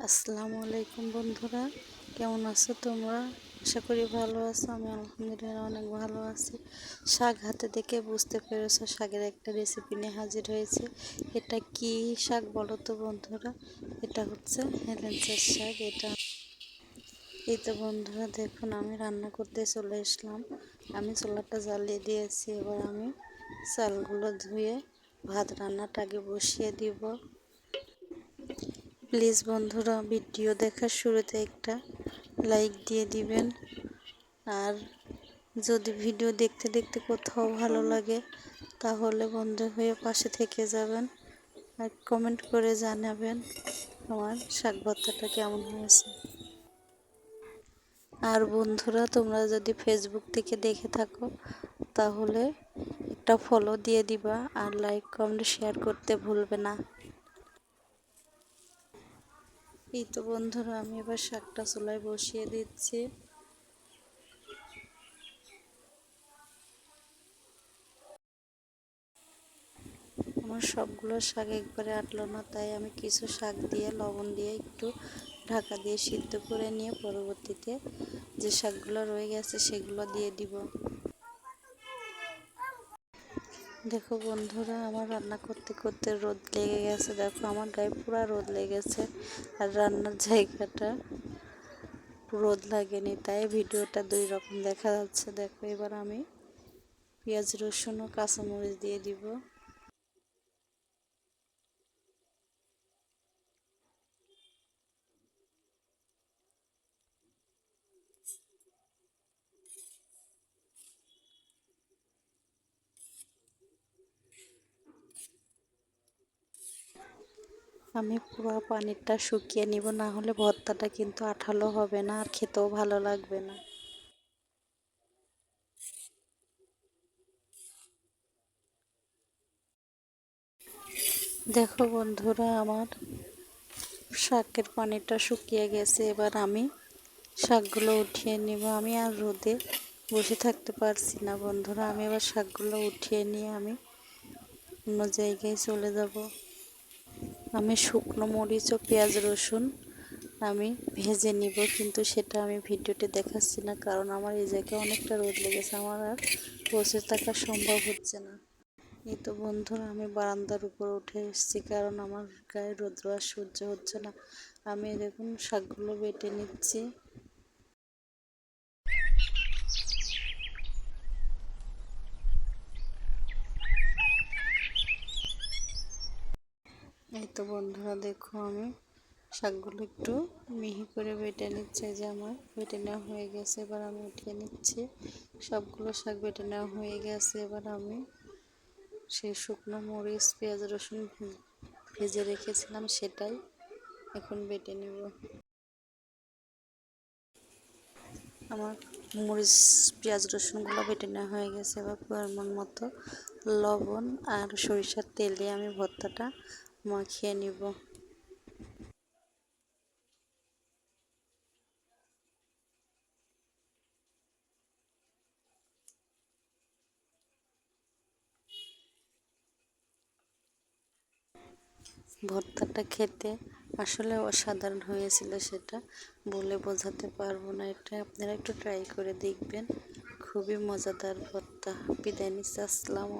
আসসালামু আলাইকুম বন্ধুরা, কেমন আছো তোমরা? আশা করি ভালো আছো, আমি আলহামদুলিল্লাহ অনেক ভালো আছি। শাক হাতে দেখে বুঝতে পেরেছ শাকের একটা রেসিপি নিয়ে হাজির হয়েছে। এটা কি শাক বলো তো বন্ধুরা? এটা হচ্ছে হেলেন্সের শাক, এটা এই তো বন্ধুরা দেখুন, আমি রান্না করতে চলে আসলাম আমি চোলাটা জ্বালিয়ে দিয়েছি, এবার আমি চালগুলো ধুয়ে ভাত রান্নাটা আগে বসিয়ে দিব। প্লিজ বন্ধুরা ভিডিও দেখার শুরুতে একটা লাইক দিয়ে দিবেন। আর যদি ভিডিও দেখতে দেখতে কোথাও ভালো লাগে, তাহলে বন্ধু হয়ে পাশে থেকে যাবেন আর কমেন্ট করে জানাবেন আমার শাক কেমন হয়েছে। আর বন্ধুরা, তোমরা যদি ফেসবুক থেকে দেখে থাকো, তাহলে একটা ফলো দিয়ে দিবা আর লাইক কমেন্ট শেয়ার করতে ভুলবে না। এই তো বন্ধুরা, আমি এবার শাকটা চুলায় বসিয়ে দিচ্ছি। আমার সবগুলো শাক একবারে আটলো না, তাই আমি কিছু শাক দিয়ে, লবণ দিয়ে একটু ঢাকা দিয়ে সিদ্ধ করে নিয়ে পরবর্তীতে যে শাকগুলো রয়ে গেছে সেগুলো দিয়ে দিব। দেখো বন্ধুরা, আমার রান্না করতে করতে রোদ লেগে গেছে। দেখো, আমার গায়ে পুরো রোদ লেগেছে আর রান্নার জায়গাটা রোদ লাগেনি, তাই ভিডিওটা দুই রকম দেখা যাচ্ছে। দেখো, এবার আমি পেঁয়াজ, রসুন ও কাঁচামরিচ দিয়ে দিব। আমি পুরো পানিরটা শুকিয়ে নিব, না হলে ভর্তাটা কিন্তু আঠালো হবে না আর খেতেও ভালো লাগবে না। দেখো বন্ধুরা, আমার শাকের পানিটা শুকিয়ে গেছে। এবার আমি শাকগুলো উঠিয়ে নিব। আমি আর রোদে বসে থাকতে পারছি না বন্ধুরা। আমি এবার শাকগুলো উঠিয়ে নিয়ে আমি অন্য জায়গায় চলে যাব। আমি শুকনো মরিচ ও পেঁয়াজ রসুন আমি ভেজে নিব, কিন্তু সেটা আমি ভিডিওতে দেখাচ্ছি না, কারণ আমার এই জায়গায় অনেকটা রোদ লেগেছে। আমার আর বসে থাকা সম্ভব হচ্ছে না। এই তো বন্ধুরা, আমি বারান্দার উপর উঠে এসেছি, কারণ আমার গায়ে রোদ্র আর সহ্য হচ্ছে না। আমি দেখুন শাকগুলো বেটে নিচ্ছি এই তো বন্ধুরা দেখো আমি শাকগুলো একটু মিহি করে বেটে নিচ্ছে যে আমার বেটে নেওয়া হয়ে গেছে। এবার আমি উঠিয়ে নিচ্ছি। সবগুলো শাক বেটে নেওয়া হয়ে গেছে। এবার আমি সেই শুকনো মরিচ, পেঁয়াজ, রসুন ভেজে রেখেছিলাম, সেটাই এখন বেটে নেব। আমার মরিচ, পেঁয়াজ, রসুনগুলো বেটে নেওয়া হয়ে গেছে। এবার পরিমাণ মতো লবণ আর সরিষার তেল আমি ভর্তাটা মাখিয়ে নিব। ভর্তাটা খেতে আসলে অসাধারণ হয়েছিল সেটা বলে বোঝাতে পারব না, এটা আপনারা একটু ট্রাই করে দেখবেন। খুবই মজাদার ভর্তা। বিদায় নিচ্ছে আসসালামু